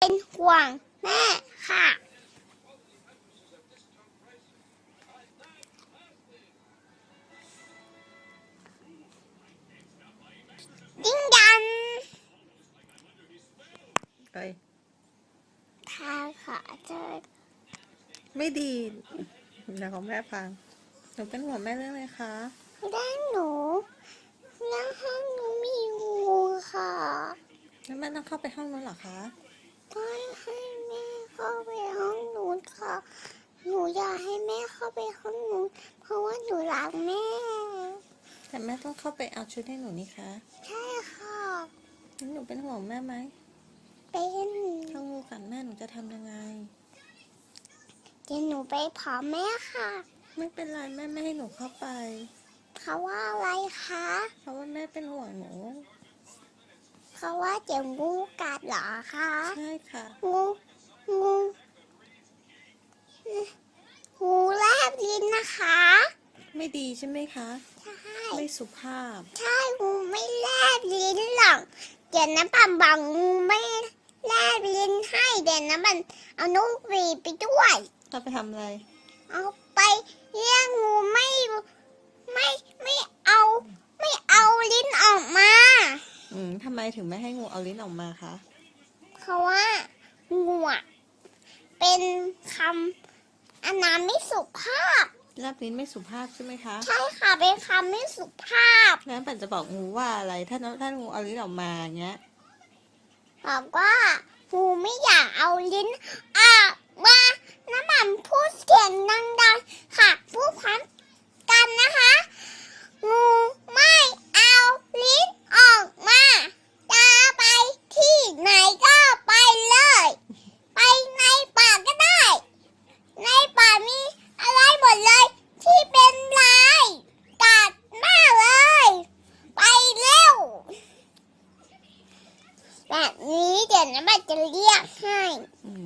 เป็นห่วงแม่ค่ะ ยิ่งดันเอ้ยทาขาเจอไม่ดีเดี๋ยวของแม่พังหนูเป็นห่วงแม่เรื่องอะไรคะด้านหนูแล้วห้องหนูมีงูค่ะ แล้วแม่ต้องเข้าไปห้องนู้นเหรอคะ ก็ให้แม่เข้าไปห้องนู้นค่ะ หนูอยาก ให้แม่เข้าไปห้องนู้นเพราะว่าหนูรักแม่ แต่แม่ต้องเข้าไปเอาชุดให้หนูนี่คะใช่ค่ะงั้นหนูเป็นห่วงแม่ไหมเป็นถ้างูกัดแม่หนูจะทำยังไง เดี๋ยวหนูไปพร้อมแม่ค่ะ ไม่เป็นไรแม่ไม่ให้หนูเข้าไปเขาว่าอะไรคะ เพราะว่าแม่เป็นห่วงหนูเขาว่าเดี๋ยวงูกัดเหรอคะ ใช่ค่ะ งูงูงูแลบลิ้นนะคะ ไม่ดีใช่ไหมคะ ใช่ ไม่สุภาพ ใช่งูไม่แลบลิ้นหรอกเดี๋ยวน้ำปั่นบอกงูไม่แลบลิ้นให้เดี๋ยวน้ำปั่นเอานกหวีดไปด้วยเราไปทำอะไร เอาไปเรียกงูไม่ไม่ไม่เอา ไม่เอาลิ้นออกมา อืมทำไมถึงไม่ให้งูเอาลิ้นออกมาคะเพราะว่างูอะเป็นคำอนามไม่สุภาพ แลบลิ้นไม่สุภาพใช่ไหมคะ ใช่ค่ะเป็นคำไม่สุภาพแล้วปันจะบอกงูว่าอะไร ถ้าน้องถ้างูเอาลิ้นออกมาอย่างเงี้ย บอกว่างูไม่อยากเอาลิ้นออกมาน้ำมันพูดเสียงดังๆค่ะพูดพร้อมกันนะคะ งูไม่เอาลิ้นออกมาจะไปที่ไหนก็ไปเลย ไปในป่าก็ได้ ในป่ามีอะไรหมดเลย ที่เป็นลายกัดมากเลย ไปเร็ว แบบนี้เดี๋ยวน้ำมันจะเรียกให้ อืม